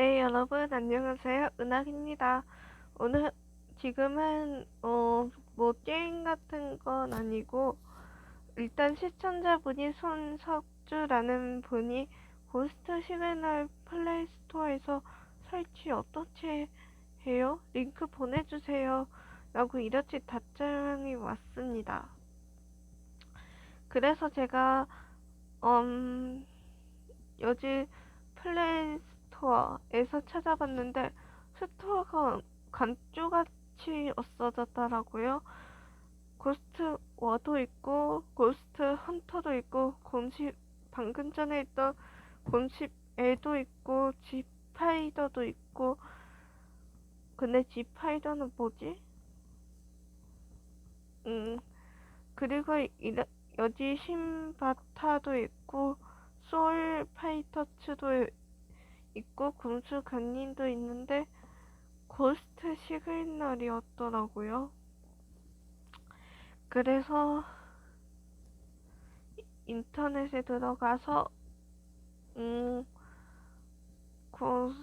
네, 여러분, 안녕하세요. 은학입니다. 오늘, 지금은, 어, 뭐, 게임 같은 건 아니고, 일단 시청자분이 손석주라는 분이 고스트 시그널 플레이 스토어에서 설치 어떻게 해요? 링크 보내주세요. 라고 이렇게 답장이 왔습니다. 그래서 제가, 음, 여기 플레이 스토어에서 찾아봤는데 스토어가 간주같이 없어졌더라고요. 고스트 워도 있고 고스트 헌터도 있고 곰십 방금 전에 있던 곰십 애도 있고 지파이더도 있고 근데 지파이더는 뭐지? 음 그리고 이, 여기 신바타도 있고 소울 파이터츠도 있고 금수 간님도 있는데 고스트 시그널이었더라고요. 그래서 인터넷에 들어가서 음 고스트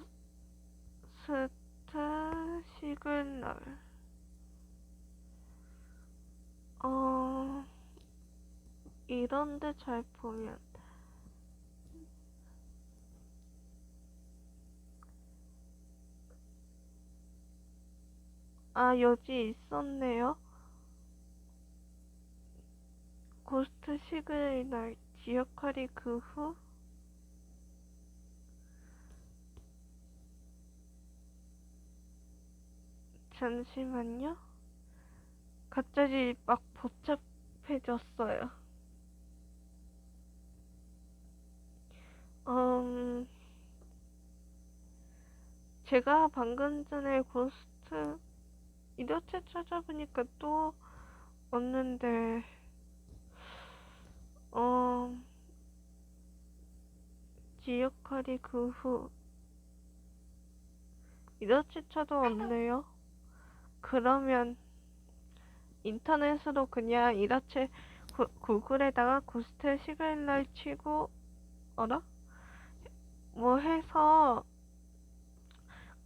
시그널 어 이런데 잘 보면 아 여기 있었네요. 고스트 시그널 지역할이 그후 잠시만요. 갑자기 막 복잡해졌어요. 음, 제가 방금 전에 고스트 이렇게 찾아보니까 또 없는데, 어, 지역할이 그 후, 이렇게 쳐도 없네요. 그러면 인터넷으로 그냥 이렇게 구, 구글에다가 고스트 시그널 치고, 어라? 뭐 해서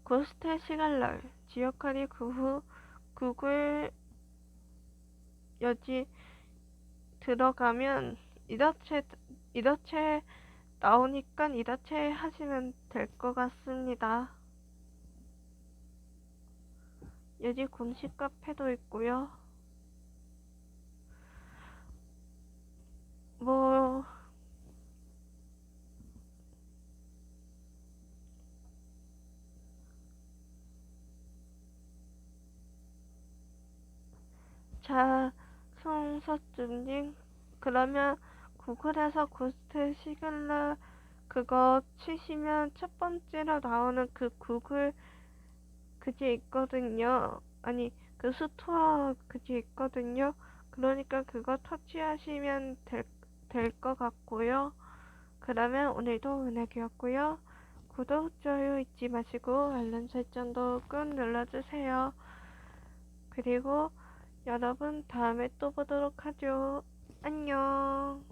고스트 시그널 지역할이 그후 구글 여기 들어가면 이렇게 이렇게 나오니까 이렇게 하시면 될 것 같습니다. 여기 공식 카페도 있고요. 뭐 자, 송서준님, 그러면 구글에서 고스트 시글러 그거 치시면 첫 번째로 나오는 그 구글 그게 있거든요. 아니, 그 스토어 그게 있거든요. 그러니까 그거 터치하시면 될, 될 것 같고요. 그러면 오늘도 은혜기였고요. 구독, 좋아요 잊지 마시고 알람 설정도 꾹 눌러주세요. 그리고 여러분 다음에 또 보도록 하죠. 안녕.